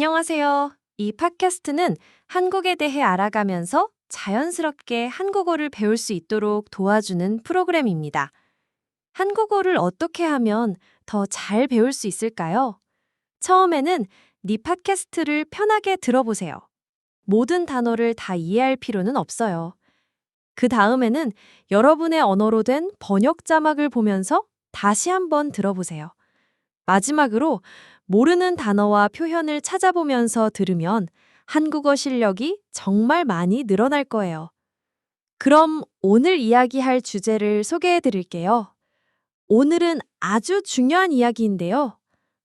안녕하세요. 이 팟캐스트는 한국에 대해 알아가면서 자연스럽게 한국어를 배울 수 있도록 도와주는 프로그램입니다. 한국어를 어떻게 하면 더 잘 배울 수 있을까요? 처음에는 네 팟캐스트를 편하게 들어보세요. 모든 단어를 다 이해할 필요는 없어요. 그 다음에는 여러분의 언어로 된 번역 자막을 보면서 다시 한번 들어보세요. 마지막으로 모르는 단어와 표현을 찾아보면서 들으면 한국어 실력이 정말 많이 늘어날 거예요. 그럼 오늘 이야기할 주제를 소개해 드릴게요. 오늘은 아주 중요한 이야기인데요.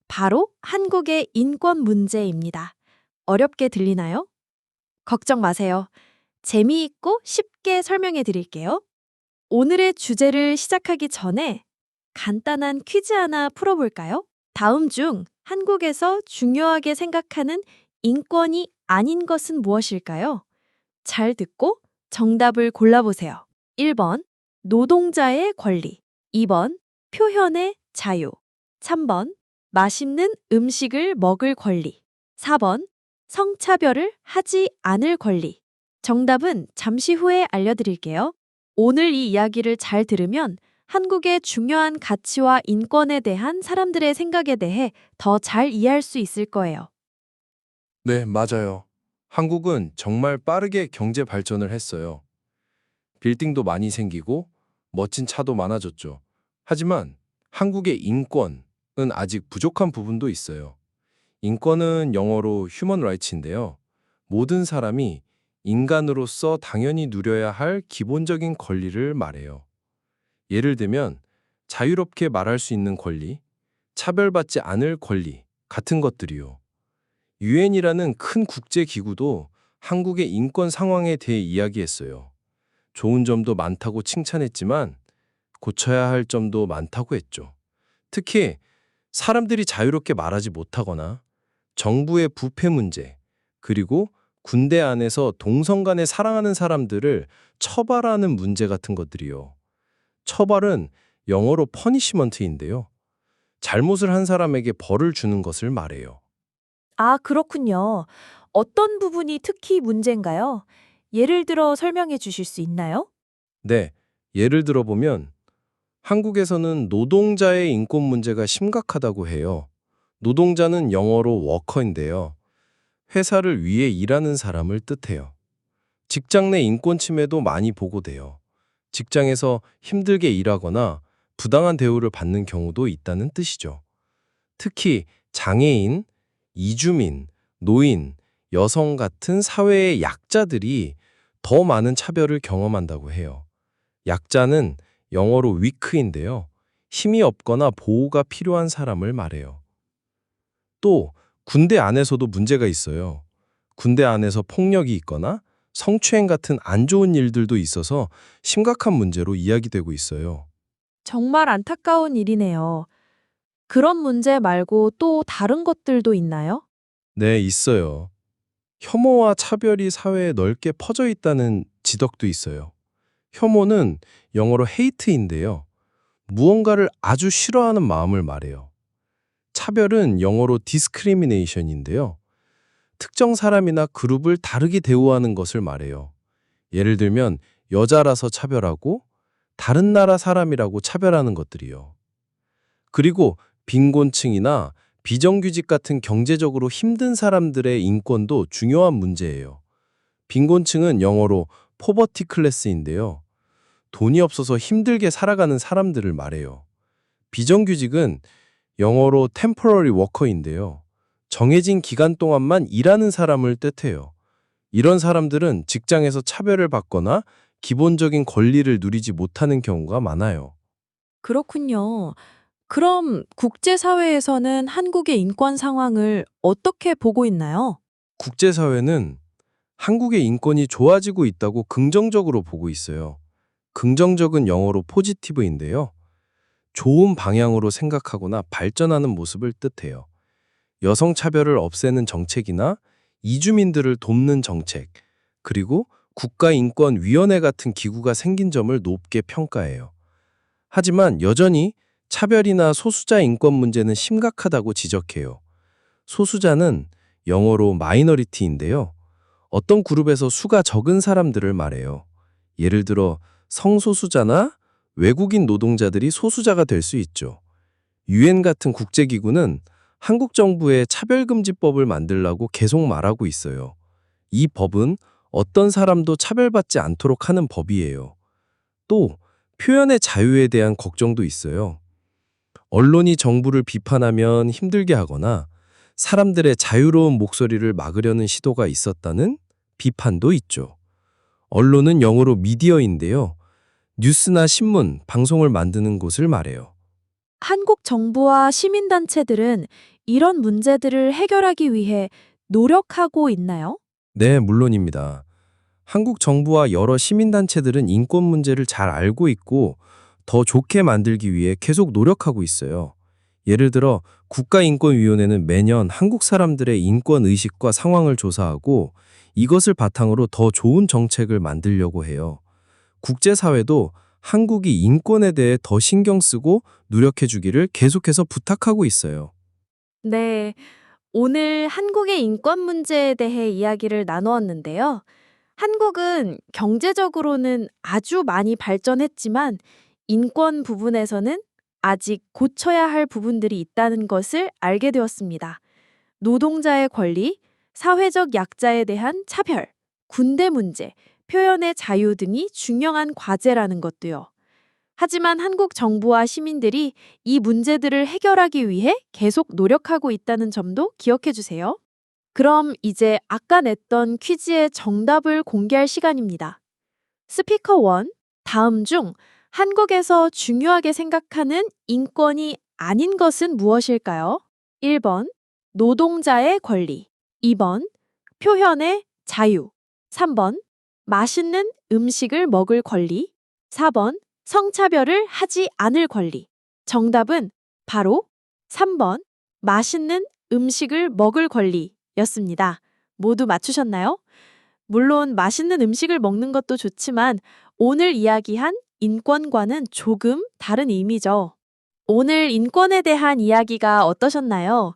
바로 한국의 인권 문제입니다. 어렵게 들리나요? 걱정 마세요. 재미있고 쉽게 설명해 드릴게요. 오늘의 주제를 시작하기 전에 간단한 퀴즈 하나 풀어볼까요? 다음 중 한국에서 중요하게 생각하는 인권이 아닌 것은 무엇일까요? 잘 듣고 정답을 골라보세요. 1번 노동자의 권리 2번 표현의 자유 3번 맛있는 음식을 먹을 권리 4번 성차별을 하지 않을 권리 정답은 잠시 후에 알려드릴게요. 오늘 이 이야기를 잘 들으면 한국의 중요한 가치와 인권에 대한 사람들의 생각에 대해 더 잘 이해할 수 있을 거예요. 네, 맞아요. 한국은 정말 빠르게 경제 발전을 했어요. 빌딩도 많이 생기고 멋진 차도 많아졌죠. 하지만 한국의 인권은 아직 부족한 부분도 있어요. 인권은 영어로 휴먼 라이츠인데요. 모든 사람이 인간으로서 당연히 누려야 할 기본적인 권리를 말해요. 예를 들면 자유롭게 말할 수 있는 권리, 차별받지 않을 권리 같은 것들이요. 유엔이라는 큰 국제 기구도 한국의 인권 상황에 대해 이야기했어요. 좋은 점도 많다고 칭찬했지만 고쳐야 할 점도 많다고 했죠. 특히 사람들이 자유롭게 말하지 못하거나 정부의 부패 문제, 그리고 군대 안에서 동성 간에 사랑하는 사람들을 처벌하는 문제 같은 것들이요. 처벌은 영어로 퍼니시먼트인데요. 잘못을 한 사람에게 벌을 주는 것을 말해요. 아, 그렇군요. 어떤 부분이 특히 문제인가요? 예를 들어 설명해 주실 수 있나요? 네, 예를 들어 보면 한국에서는 노동자의 인권 문제가 심각하다고 해요. 노동자는 영어로 워커인데요. 회사를 위해 일하는 사람을 뜻해요. 직장 내 인권 침해도 많이 보고돼요. 직장에서 힘들게 일하거나 부당한 대우를 받는 경우도 있다는 뜻이죠. 특히 장애인, 이주민, 노인, 여성 같은 사회의 약자들이 더 많은 차별을 경험한다고 해요. 약자는 영어로 위크인데요. 힘이 없거나 보호가 필요한 사람을 말해요. 또 군대 안에서도 문제가 있어요. 군대 안에서 폭력이 있거나 성추행 같은 안 좋은 일들도 있어서 심각한 문제로 이야기되고 있어요. 정말 안타까운 일이네요. 그런 문제 말고 또 다른 것들도 있나요? 네, 있어요. 혐오와 차별이 사회에 넓게 퍼져 있다는 지적도 있어요. 혐오는 영어로 hate인데요. 무언가를 아주 싫어하는 마음을 말해요. 차별은 영어로 discrimination인데요. 특정 사람이나 그룹을 다르게 대우하는 것을 말해요. 예를 들면 여자라서 차별하고 다른 나라 사람이라고 차별하는 것들이요. 그리고 빈곤층이나 비정규직 같은 경제적으로 힘든 사람들의 인권도 중요한 문제예요. 빈곤층은 영어로 포버티 클래스인데요. 돈이 없어서 힘들게 살아가는 사람들을 말해요. 비정규직은 영어로 temporary worker인데요. 정해진 기간 동안만 일하는 사람을 뜻해요. 이런 사람들은 직장에서 차별을 받거나 기본적인 권리를 누리지 못하는 경우가 많아요. 그렇군요. 그럼 국제사회에서는 한국의 인권 상황을 어떻게 보고 있나요? 국제사회는 한국의 인권이 좋아지고 있다고 긍정적으로 보고 있어요. 긍정적은 영어로 포지티브인데요. 좋은 방향으로 생각하거나 발전하는 모습을 뜻해요. 여성 차별을 없애는 정책이나 이주민들을 돕는 정책, 그리고 국가인권위원회 같은 기구가 생긴 점을 높게 평가해요. 하지만 여전히 차별이나 소수자 인권 문제는 심각하다고 지적해요. 소수자는 영어로 마이너리티인데요. 어떤 그룹에서 수가 적은 사람들을 말해요. 예를 들어 성소수자나 외국인 노동자들이 소수자가 될 수 있죠. 유엔 같은 국제기구는 한국 정부의 차별금지법을 만들라고 계속 말하고 있어요. 이 법은 어떤 사람도 차별받지 않도록 하는 법이에요. 또 표현의 자유에 대한 걱정도 있어요. 언론이 정부를 비판하면 힘들게 하거나 사람들의 자유로운 목소리를 막으려는 시도가 있었다는 비판도 있죠. 언론은 영어로 미디어인데요. 뉴스나 신문, 방송을 만드는 곳을 말해요. 한국 정부와 시민단체들은 이런 문제들을 해결하기 위해 노력하고 있나요? 네, 물론입니다. 한국 정부와 여러 시민단체들은 인권 문제를 잘 알고 있고 더 좋게 만들기 위해 계속 노력하고 있어요. 예를 들어 국가인권위원회는 매년 한국 사람들의 인권 의식과 상황을 조사하고 이것을 바탕으로 더 좋은 정책을 만들려고 해요. 국제사회도 한국이 인권에 대해 더 신경 쓰고 노력해 주기를 계속해서 부탁하고 있어요. 네. 오늘 한국의 인권 문제에 대해 이야기를 나누었는데요. 한국은 경제적으로는 아주 많이 발전했지만 인권 부분에서는 아직 고쳐야 할 부분들이 있다는 것을 알게 되었습니다. 노동자의 권리, 사회적 약자에 대한 차별, 군대 문제, 표현의 자유 등이 중요한 과제라는 것도요. 하지만 한국 정부와 시민들이 이 문제들을 해결하기 위해 계속 노력하고 있다는 점도 기억해 주세요. 그럼 이제 아까 냈던 퀴즈의 정답을 공개할 시간입니다. 스피커 1, 다음 중 한국에서 중요하게 생각하는 인권이 아닌 것은 무엇일까요? 1번, 노동자의 권리. 2번, 표현의 자유. 3번, 맛있는 음식을 먹을 권리. 4번, 성차별을 하지 않을 권리. 정답은 바로 3번 맛있는 음식을 먹을 권리였습니다. 모두 맞추셨나요? 물론 맛있는 음식을 먹는 것도 좋지만 오늘 이야기한 인권과는 조금 다른 의미죠. 오늘 인권에 대한 이야기가 어떠셨나요?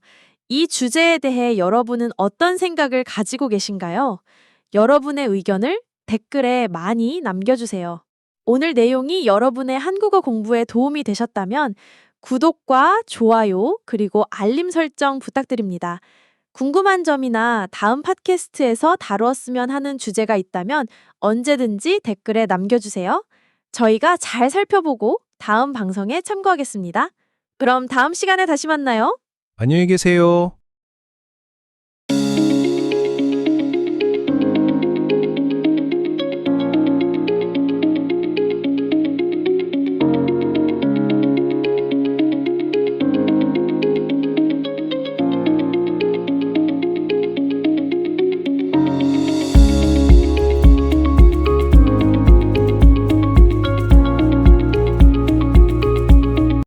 이 주제에 대해 여러분은 어떤 생각을 가지고 계신가요? 여러분의 의견을 댓글에 많이 남겨주세요. 오늘 내용이 여러분의 한국어 공부에 도움이 되셨다면 구독과 좋아요 그리고 알림 설정 부탁드립니다. 궁금한 점이나 다음 팟캐스트에서 다루었으면 하는 주제가 있다면 언제든지 댓글에 남겨주세요. 저희가 잘 살펴보고 다음 방송에 참고하겠습니다. 그럼 다음 시간에 다시 만나요. 안녕히 계세요.